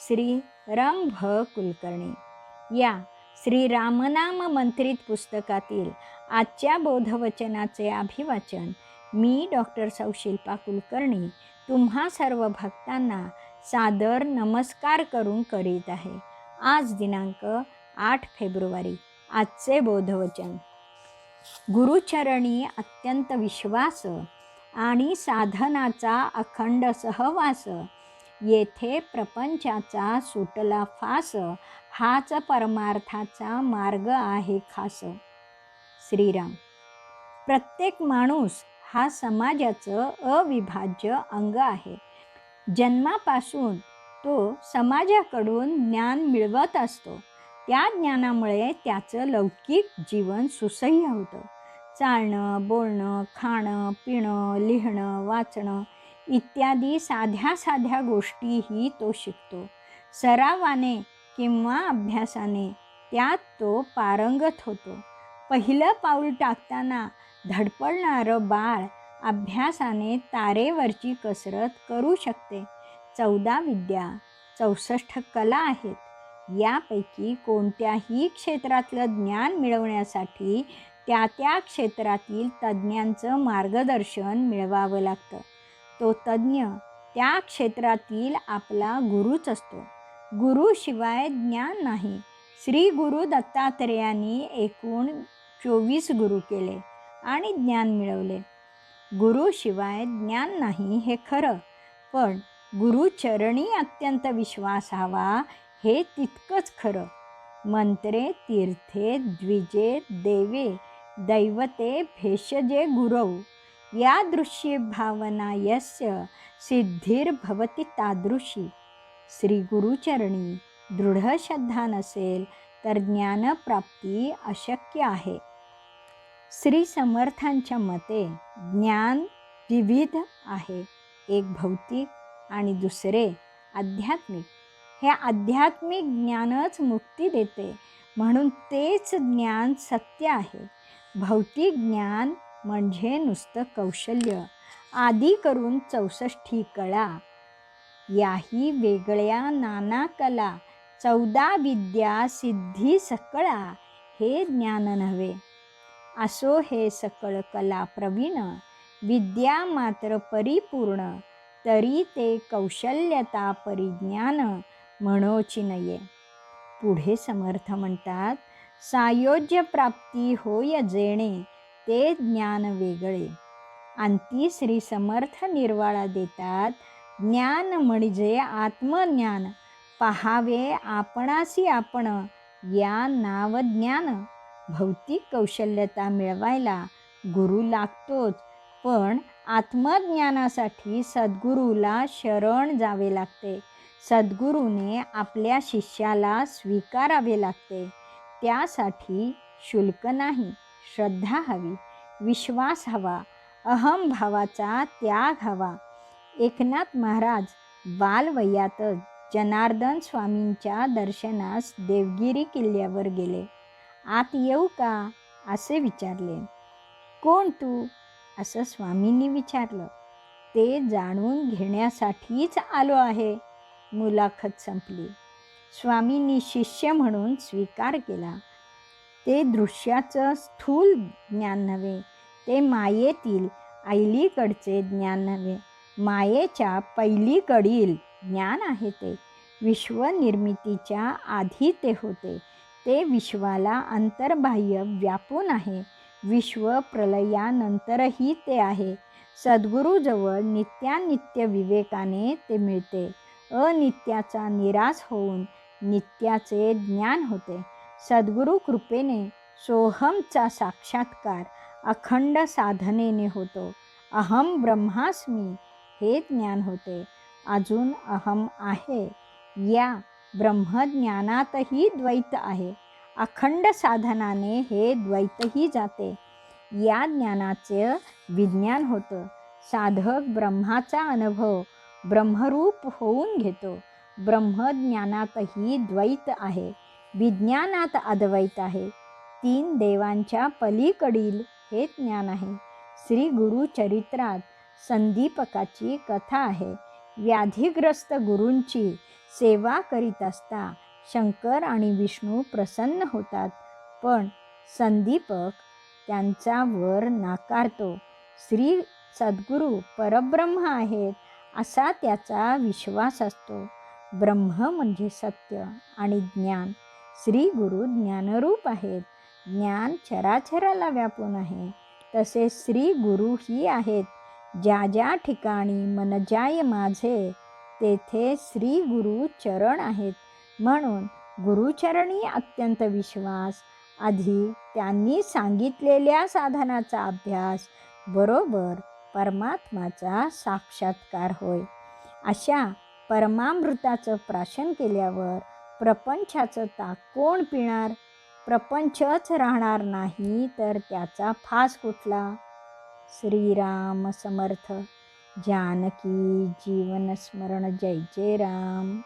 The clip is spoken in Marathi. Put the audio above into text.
श्री रम भ कुलकर्णी या श्री रामनाम मंत्रित पुस्तकातील आजच्या बोधवचनाचे अभिवाचन मी डॉक्टर सौशिल्पा कुलकर्णी तुम्हा सर्व भक्तांना सादर नमस्कार करून करीत आहे. आज दिनांक आठ फेब्रुवारी आजचे बोधवचन. गुरुचरणी अत्यंत विश्वास आणि साधनाचा अखंड सहवास येथे प्रपंचाचा सुटला फास हाच परमार्थाचा मार्ग आहे खास. श्रीराम प्रत्येक माणूस हा समाजाचं अविभाज्य अंग आहे. जन्मापासून तो समाजाकडून ज्ञान मिळवत असतो. त्या ज्ञानामुळे त्याचं लौकिक जीवन सुसह्य होतं. चालणं बोलणं खाणं पिणं लिहिणं वाचणं इत्यादी साध्या साध्या गोष्टीही तो शिकतो. सरावाने किंवा अभ्यासाने त्यात तो पारंगत होतो. पहिलं पाऊल टाकताना धडपडणारं बाळ अभ्यासाने तारेवरची कसरत करू शकते. चौदा विद्या चौसष्ट कला आहेत. यापैकी कोणत्याही क्षेत्रातलं ज्ञान मिळवण्यासाठी त्या त्या क्षेत्रातील तज्ज्ञांचं मार्गदर्शन मिळवावं लागतं. तो तज्ज्ञ त्या क्षेत्रातील आपला गुरुच असतो. गुरुशिवाय ज्ञान नाही. श्री गुरु दत्तात्रेयांनी एकूण चोवीस गुरु केले आणि ज्ञान मिळवले. गुरुशिवाय ज्ञान नाही हे खरं पण गुरुचरणी अत्यंत विश्वास हवा हे तितकंच खरं. मंत्रे तीर्थे द्विजे देवे दैवते भेषजे गुरव यादृशी भावना यस्य सिद्धिर्भवती तादृशी। श्री गुरुचरणी दृढ श्रद्धा नसेल तर ज्ञानप्राप्ती अशक्य आहे। श्री समर्थांच्या मते ज्ञान विविध आहे एक भौतिक आणि दुसरे आध्यात्मिक। हे आध्यात्मिक ज्ञानच मुक्ती देते म्हणून तेच ज्ञान सत्य आहे। भौतिक ज्ञान म्हणजे नुसतं कौशल्य. आदी करून चौसष्टी कळा. याही वेगळ्या नाना कला. चौदा विद्या सिद्धी सकळा. हे ज्ञान नव्हे. असो हे सकळ कला प्रवीण. विद्या मात्र परिपूर्ण. तरी ते कौशल्यता परिज्ञान म्हणोची नये. पुढे समर्थ म्हणतात सायोज्य प्राप्ती होय जेणे. ते ज्ञान वेगळे. अंती श्री समर्थ निर्वाळा देतात. ज्ञान म्हणजे आत्मज्ञान. पहावे आपणासी आपण या नाव ज्ञान. भौतिक कौशल्यता मिळवायला गुरु लागतोच पण आत्मज्ञानासाठी सद्गुरूला शरण जावे लागते. सद्गुरूने आपल्या शिष्याला स्वीकारावे लागते. त्यासाठी शुल्क नाही. श्रद्धा हवी विश्वास हवा अहमभावाचा त्याग हवा. एकनाथ महाराज बालवयातच जनार्दन स्वामींच्या दर्शनास देवगिरी किल्ल्यावर गेले. आत येऊ का? असे विचारले. कोण तू? असं स्वामींनी विचारलं. ते जाणून घेण्यासाठीच आलो आहे. मुलाखत संपली. स्वामींनी शिष्य म्हणून स्वीकार केला. ते दृश्याचं स्थूल ज्ञान नव्हे ते मायेतील ऐलीकडचे ज्ञान नव्हे. मायेच्या पहिलीकडील ज्ञान आहे ते. विश्वनिर्मितीच्या आधी ते होते. ते विश्वाला अंतर्बाह्य व्यापून आहे. विश्व प्रलयानंतरही ते आहे. सद्गुरूजवळ नित्यानित्य विवेकाने ते मिळते. अनित्याचा निराश होऊन नित्याचे ज्ञान होते. सद्गुरु कृपेने सोहमचा साक्षात्कार अखंड साधनेने होतो. अहम ब्रह्मास्मी हे ज्ञान होते. अजून अहम आहे. या ब्रह्मज्ञानातही द्वैत आहे. अखंड साधनाने हे द्वैतही जाते. या ज्ञानाचे विज्ञान होतं. साधक ब्रह्माचा अनुभव ब्रह्मरूप होऊन घेतो. ब्रह्मज्ञानातही द्वैत आहे. विज्ञानात अद्वैत आहे. तीन देवांच्या पलीकडील हे ज्ञान आहे. श्री गुरु चरित्रात संदीपकाची कथा आहे. व्याधिग्रस्त गुरूंची सेवा करीत असता शंकर आणि विष्णू प्रसन्न होतात. पण संदीपक त्यांचा वर नाकारतो. श्री सद्गुरू परब्रह्म आहेत असा त्याचा विश्वास असतो. ब्रह्म म्हणजे सत्य आणि ज्ञान श्री गुरु ज्ञानरूप आहेत. ज्ञान चराचराला व्यापून आहे. तसे श्री गुरु ही आहेत. ज्या ज्या ठिकाणी मनजाय माझे तेथे श्री गुरु चरण आहेत. म्हणून गुरुचरणी अत्यंत विश्वास आधी त्यांनी सांगितलेल्या साधनाचा अभ्यास बरोबर परमात्माचा साक्षात्कार होय. अशा परमामृताचं प्राशन केल्यावर प्रपंचाचं ताक कोण पिणार? प्रपंचच राहणार नाही तर त्याचा फास कुठला? श्रीराम समर्थ जानकी जीवन स्मरण जय जय राम.